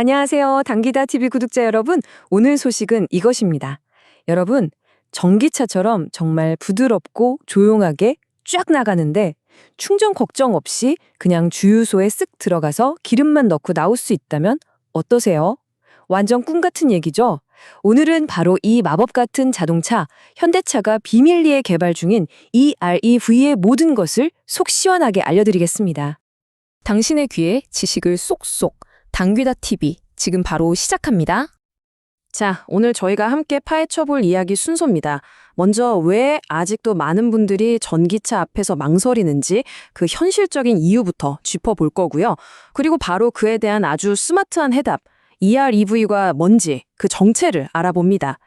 안녕하세요. 당기다 TV 구독자 여러분. 오늘 소식은 이것입니다. 여러분, 전기차처럼 정말 부드럽고 조용하게 쫙 나가는데 충전 걱정 없이 그냥 주유소에 쓱 들어가서 기름만 넣고 나올 수 있다면 어떠세요? 완전 꿈 같은 얘기죠? 오늘은 바로 이 마법 같은 자동차, 현대차가 비밀리에 개발 중인 EREV의 모든 것을 속 시원하게 알려드리겠습니다. 당신의 귀에 지식을 쏙쏙 당귀다 TV 지금 바로 시작합니다. 자, 오늘 저희가 함께 파헤쳐 볼 이야기 순서입니다. 먼저 왜 아직도 많은 분들이 전기차 앞에서 망설이는지 그 현실적인 이유부터 짚어 볼 거고요. 그리고 바로 그에 대한 아주 스마트한 해답, EREV가 뭔지 그 정체를 알아봅니다.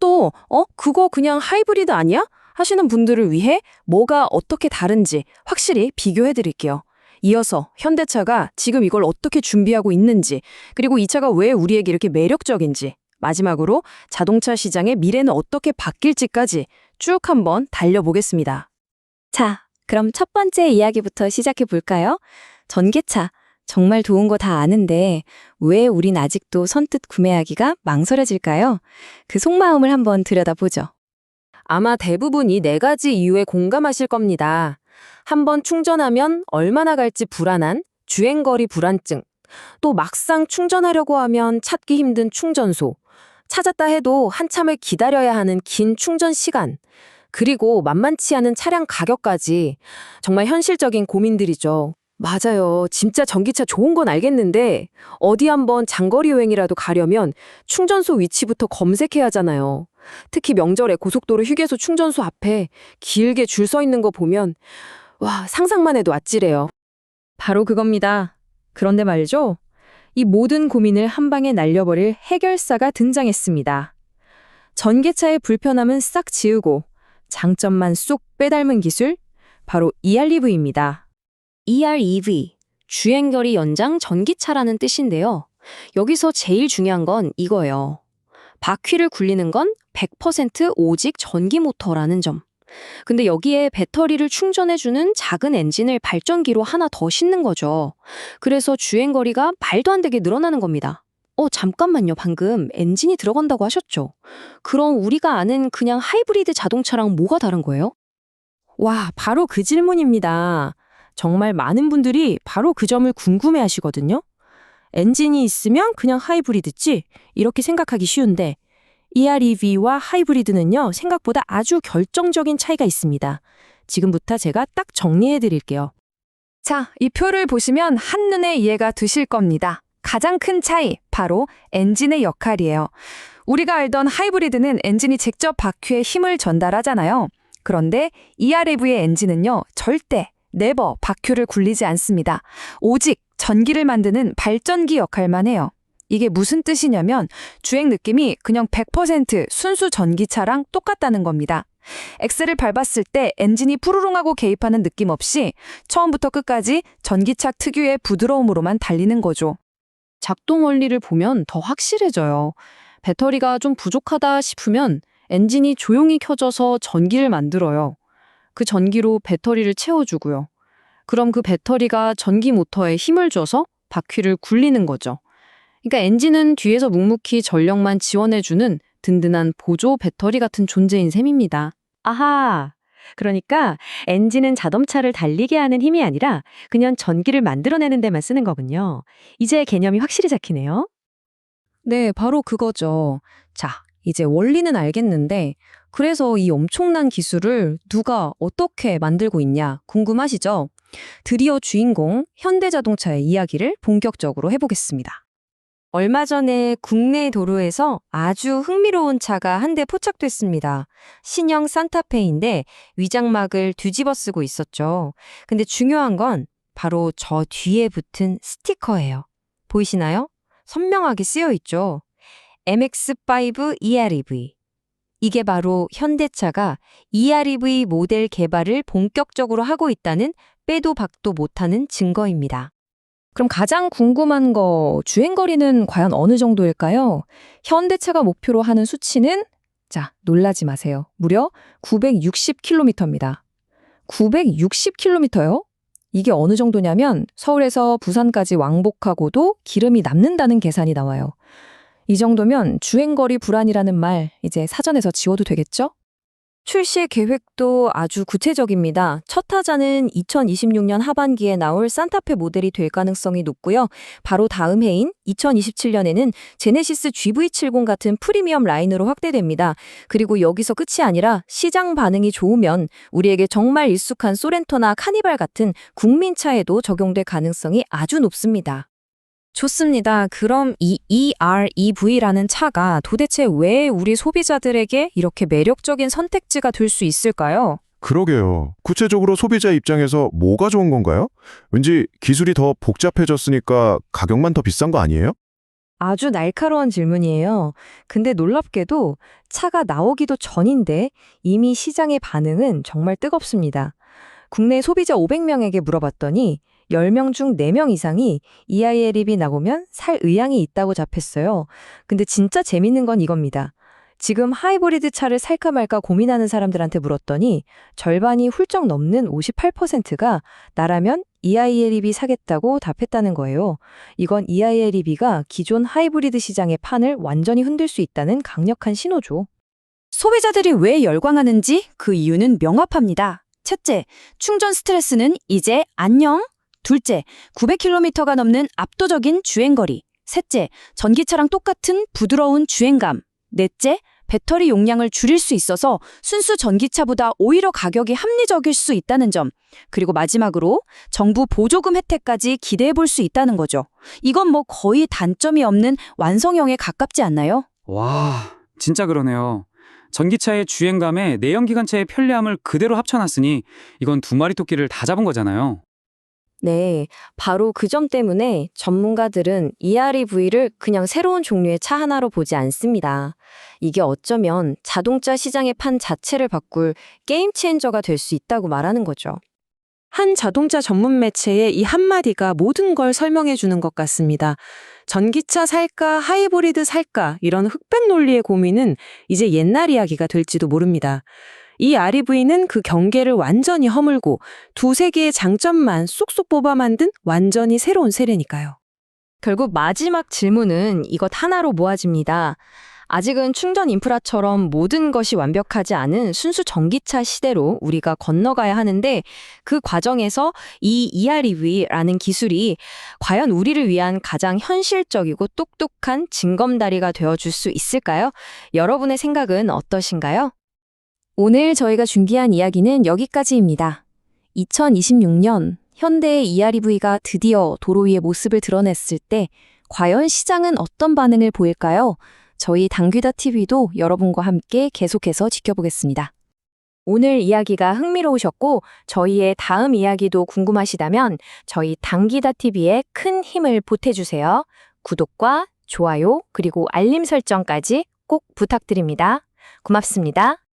또, 어, 그거 그냥 하이브리드 아니야? 하시는 분들을 위해 뭐가 어떻게 다른지 확실히 비교해 드릴게요. 이어서 현대차가 지금 이걸 어떻게 준비하고 있는지, 그리고 이 차가 왜 우리에게 이렇게 매력적인지, 마지막으로 자동차 시장의 미래는 어떻게 바뀔지까지 쭉 한번 달려보겠습니다. 자, 그럼 첫 번째 이야기부터 시작해 볼까요? 전기차. 정말 좋은 거 다 아는데 왜 우린 아직도 선뜻 구매하기가 망설여질까요? 그 속마음을 한번 들여다보죠. 아마 대부분 이 네 가지 이유에 공감하실 겁니다. 한번 충전하면 얼마나 갈지 불안한 주행거리 불안증, 또 막상 충전하려고 하면 찾기 힘든 충전소, 찾았다 해도 한참을 기다려야 하는 긴 충전 시간, 그리고 만만치 않은 차량 가격까지 정말 현실적인 고민들이죠. 맞아요. 진짜 전기차 좋은 건 알겠는데 어디 한번 장거리 여행이라도 가려면 충전소 위치부터 검색해야 하잖아요. 특히 명절에 고속도로 휴게소 충전소 앞에 길게 줄 서 있는 거 보면 와, 상상만 해도 아찔해요. 바로 그겁니다. 그런데 말이죠. 이 모든 고민을 한 방에 날려버릴 해결사가 등장했습니다. 전기차의 불편함은 싹 지우고 장점만 쏙 빼닮은 기술, 바로 EREV입니다. EREV, 주행거리 연장 전기차라는 뜻인데요. 여기서 제일 중요한 건 이거예요. 바퀴를 굴리는 건 100% 오직 전기 모터라는 점. 근데 여기에 배터리를 충전해주는 작은 엔진을 발전기로 하나 더 싣는 거죠. 그래서 주행거리가 말도 안 되게 늘어나는 겁니다. 어, 잠깐만요. 방금 엔진이 들어간다고 하셨죠? 그럼 우리가 아는 그냥 하이브리드 자동차랑 뭐가 다른 거예요? 와, 바로 그 질문입니다. 정말 많은 분들이 바로 그 점을 궁금해 하시거든요. 엔진이 있으면 그냥 하이브리드지? 이렇게 생각하기 쉬운데, EREV와 하이브리드는요, 생각보다 아주 결정적인 차이가 있습니다. 지금부터 제가 딱 정리해 드릴게요. 자, 이 표를 보시면 한눈에 이해가 되실 겁니다. 가장 큰 차이, 바로 엔진의 역할이에요. 우리가 알던 하이브리드는 엔진이 직접 바퀴에 힘을 전달하잖아요. 그런데 EREV의 엔진은요, 절대 네버 바퀴를 굴리지 않습니다. 오직 전기를 만드는 발전기 역할만 해요. 이게 무슨 뜻이냐면 주행 느낌이 그냥 100% 순수 전기차랑 똑같다는 겁니다. 엑셀을 밟았을 때 엔진이 푸르릉하고 개입하는 느낌 없이 처음부터 끝까지 전기차 특유의 부드러움으로만 달리는 거죠. 작동 원리를 보면 더 확실해져요. 배터리가 좀 부족하다 싶으면 엔진이 조용히 켜져서 전기를 만들어요. 그 전기로 배터리를 채워주고요. 그럼 그 배터리가 전기 모터에 힘을 줘서 바퀴를 굴리는 거죠. 그러니까 엔진은 뒤에서 묵묵히 전력만 지원해주는 든든한 보조 배터리 같은 존재인 셈입니다. 아하. 그러니까 엔진은 자동차를 달리게 하는 힘이 아니라 그냥 전기를 만들어내는 데만 쓰는 거군요. 이제 개념이 확실히 잡히네요. 네, 바로 그거죠. 자, 이제 원리는 알겠는데, 그래서 이 엄청난 기술을 누가 어떻게 만들고 있냐 궁금하시죠? 드디어 주인공 현대자동차의 이야기를 본격적으로 해보겠습니다. 얼마 전에 국내 도로에서 아주 흥미로운 차가 한 대 포착됐습니다. 신형 산타페인데 위장막을 뒤집어 쓰고 있었죠. 근데 중요한 건 바로 저 뒤에 붙은 스티커예요. 보이시나요? 선명하게 쓰여 있죠. MX5 EREV. 이게 바로 현대차가 EREV 모델 개발을 본격적으로 하고 있다는 빼도 박도 못하는 증거입니다. 그럼 가장 궁금한 거 주행거리는 과연 어느 정도일까요? 현대차가 목표로 하는 수치는 자, 놀라지 마세요. 무려 960km입니다. 960km요? 이게 어느 정도냐면 서울에서 부산까지 왕복하고도 기름이 남는다는 계산이 나와요. 이 정도면 주행거리 불안이라는 말 이제 사전에서 지워도 되겠죠? 출시 계획도 아주 구체적입니다. 첫 타자는 2026년 하반기에 나올 산타페 모델이 될 가능성이 높고요. 바로 다음 해인 2027년에는 제네시스 GV70 같은 프리미엄 라인으로 확대됩니다. 그리고 여기서 끝이 아니라 시장 반응이 좋으면 우리에게 정말 익숙한 소렌토나 카니발 같은 국민차에도 적용될 가능성이 아주 높습니다. 좋습니다. 그럼 이 EREV라는 차가 도대체 왜 우리 소비자들에게 이렇게 매력적인 선택지가 될 수 있을까요? 그러게요. 구체적으로 소비자 입장에서 뭐가 좋은 건가요? 왠지 기술이 더 복잡해졌으니까 가격만 더 비싼 거 아니에요? 아주 날카로운 질문이에요. 근데 놀랍게도 차가 나오기도 전인데 이미 시장의 반응은 정말 뜨겁습니다. 국내 소비자 500명에게 물어봤더니 10명 중 4명 이상이 EIL입이 나오면 살 의향이 있다고 답했어요. 근데 진짜 재밌는 건 이겁니다. 지금 하이브리드 차를 살까 말까 고민하는 사람들한테 물었더니 절반이 훌쩍 넘는 58%가 나라면 EIL입이 사겠다고 답했다는 거예요. 이건 EILEV가 기존 하이브리드 시장의 판을 완전히 흔들 수 있다는 강력한 신호죠. 소비자들이 왜 열광하는지 그 이유는 명확합니다. 첫째, 충전 스트레스는 이제 안녕. 둘째, 900km가 넘는 압도적인 주행거리. 셋째, 전기차랑 똑같은 부드러운 주행감. 넷째, 배터리 용량을 줄일 수 있어서 순수 전기차보다 오히려 가격이 합리적일 수 있다는 점. 그리고 마지막으로 정부 보조금 혜택까지 기대해 볼 수 있다는 거죠. 이건 뭐 거의 단점이 없는 완성형에 가깝지 않나요? 와, 진짜 그러네요. 전기차의 주행감에 내연기관차의 편리함을 그대로 합쳐놨으니 이건 두 마리 토끼를 다 잡은 거잖아요. 네, 바로 그 점 때문에 전문가들은 EREV를 그냥 새로운 종류의 차 하나로 보지 않습니다. 이게 어쩌면 자동차 시장의 판 자체를 바꿀 게임 체인저가 될 수 있다고 말하는 거죠. 한 자동차 전문 매체의 이 한마디가 모든 걸 설명해 주는 것 같습니다. 전기차 살까, 하이브리드 살까, 이런 흑백 논리의 고민은 이제 옛날 이야기가 될지도 모릅니다. 이 REV는 그 경계를 완전히 허물고 두세 개의 장점만 쏙쏙 뽑아 만든 완전히 새로운 세례니까요. 결국 마지막 질문은 이것 하나로 모아집니다. 아직은 충전 인프라처럼 모든 것이 완벽하지 않은 순수 전기차 시대로 우리가 건너가야 하는데 그 과정에서 이 EREV라는 기술이 과연 우리를 위한 가장 현실적이고 똑똑한 징검다리가 되어줄 수 있을까요? 여러분의 생각은 어떠신가요? 오늘 저희가 준비한 이야기는 여기까지입니다. 2026년 현대의 EREV가 드디어 도로 위의 모습을 드러냈을 때 과연 시장은 어떤 반응을 보일까요? 저희 당귀다 TV도 여러분과 함께 계속해서 지켜보겠습니다. 오늘 이야기가 흥미로우셨고 저희의 다음 이야기도 궁금하시다면 저희 당기다 TV에 큰 힘을 보태주세요. 구독과 좋아요 그리고 알림 설정까지 꼭 부탁드립니다. 고맙습니다.